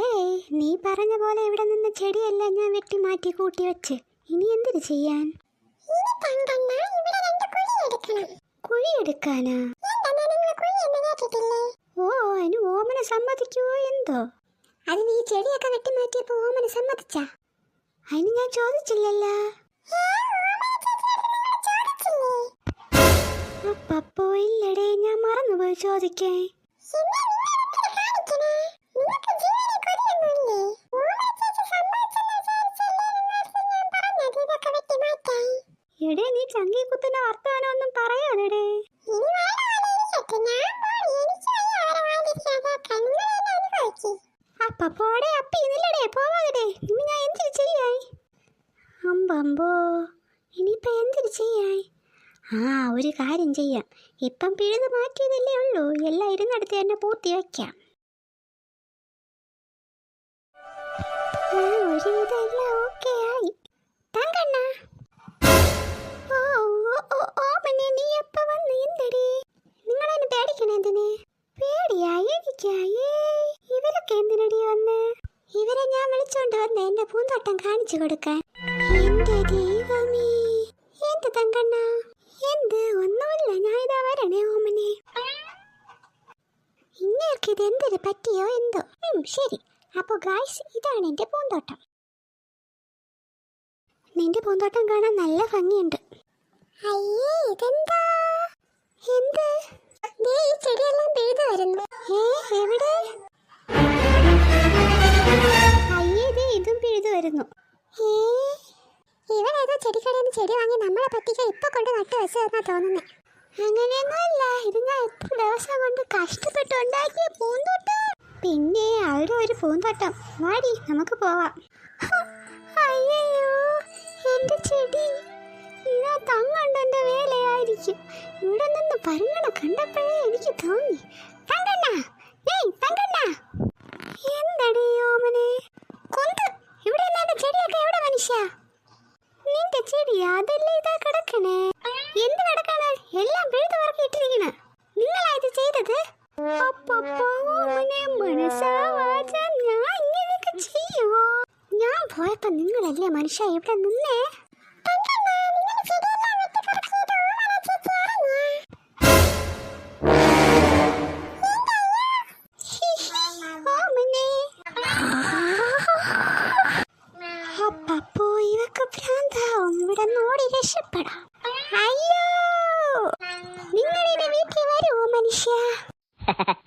ഏയ് നീ പറഞ്ഞ പോലെ ഇവിടെ നിന്ന് ചെടിയെല്ലാം ഞാൻ വെട്ടി മാറ്റി കൂട്ടി വെച്ച്. ഇനി എന്തിനു ചെയ്യാൻ? ഇനി കണ്ടണ്ണ ഇവിടെ രണ്ട് എടുക്കണം. കുഴി എടുക്കാനാ? എന്താ നിങ്ങൾ കുഴി എന്ന് കേട്ടിട്ടില്ലേ ഓ അതിന് ഓമന സമ്മതിക്കുവോ എന്തോ? അതിന് നീ ചെടിയൊക്കെ വെട്ടി മാറ്റിയപ്പോ ഓമന സമ്മതിച്ച? അതിന് ഞാൻ ചോദിച്ചില്ലല്ലോ. അപ്പപ്പോ ഇല്ലടേ ഞാൻ മറന്നുപോയി ചോദിക്കേ എടേ നീ ചങ്കി കുത്തുന്ന വർത്തമാനം ഒന്നും പറയാതെടേ അപ്പപ്പോടെ അപ്പി ഇന്നില്ലടേ പോവാതെടേ. ഇനി ഞാൻ എന്തിരി ചെയ്യായി? അമ്പമ്പോ ഇനിയിപ്പോ എന്തിരി ചെയ്യായി? ആ ഒരു കാര്യം ചെയ്യാം. ഇപ്പം പിഴുത് മാറ്റിയതല്ലേ ഉള്ളൂ. എല്ലാം ഇരുന്നടുത്ത് തന്നെ പൂർത്തി വയ്ക്കാം. ആ, ഒരു ഇതെല്ലാം ഓക്കെ. എന്റെ പൂന്തോട്ടം കാണിച്ചു കൊടുക്കാൻ. എന്റെ ദൈവമേ. എന്ത് തങ്കണ്ണ. എന്ത്? ഒന്നുമില്ല. ഞാൻ ഇതാ വരണേ ഓമനെ. ഇങ്ങേർക്ക് ഇത് എന്തൊരു പറ്റിയോ എന്തോ? ശരി. അപ്പോൾ ഗായ്സ് ഇതാണ് എന്റെ പൂന്തോട്ടം. നിന്റെ പൂന്തോട്ടം കാണാൻ നല്ല ഭംഗിയുണ്ട്. അയ്യേ ഇതെന്താ? എന്ത്? ഈ ചെടിയെല്ലാം പെയ്തു വരുന്നു. ചെടിക്കടയിൽ നിന്ന് ചെടി വാങ്ങി നമ്മളെ പറ്റിക്കാൻ ഇപ്പൊ കൊണ്ട് നട്ടു വെച്ചതെന്നാ തോന്നുന്നേ. അങ്ങനെയൊന്നുമല്ല. ഇത് ഞാൻ എത്ര ദിവസം കൊണ്ട് കഷ്ടപ്പെട്ട് ഉണ്ടാക്കിയ പൂന്തോട്ടം. പിന്നെ അവിടെ ഒരു പൂന്തോട്ടം. വാടി നമുക്ക് പോവാം. അയ്യോ എന്റെ ചെടി. ഇതാ തങ്ങണ്ടെന്റെ വേലയായിരിക്കും. ഇവിടെ നിന്ന് പരുങ്ങണ കണ്ടപ്പോഴേ എനിക്ക് തോന്നി തങ്കണ്ണ ഏയ് തങ്കണ്ണ എന്തടി ഓമനെ കൊന്ത് ഇവിടെ എന്റെ ചെടിയൊക്കെ എവിടെ മനുഷ്യ നിന്റെ ചെടി അതല്ലേ ഇതാ കിടക്കണേ? എന്ത് നടക്കാണ് എല്ലാം പിഴുതു പറക്കിയിട്ടിരിക്കണ നിങ്ങളാ ഇത് ചെയ്തത്? ഞാൻ പോയപ്പോ നിങ്ങളല്ലേ മനുഷ്യ ഇവിടെ നിന്നേ? ഇവിടെ രക്ഷപ്പെടാം. അയ്യോ! നിങ്ങൾ വീട്ടിൽ വരുമോ മനുഷ്യ?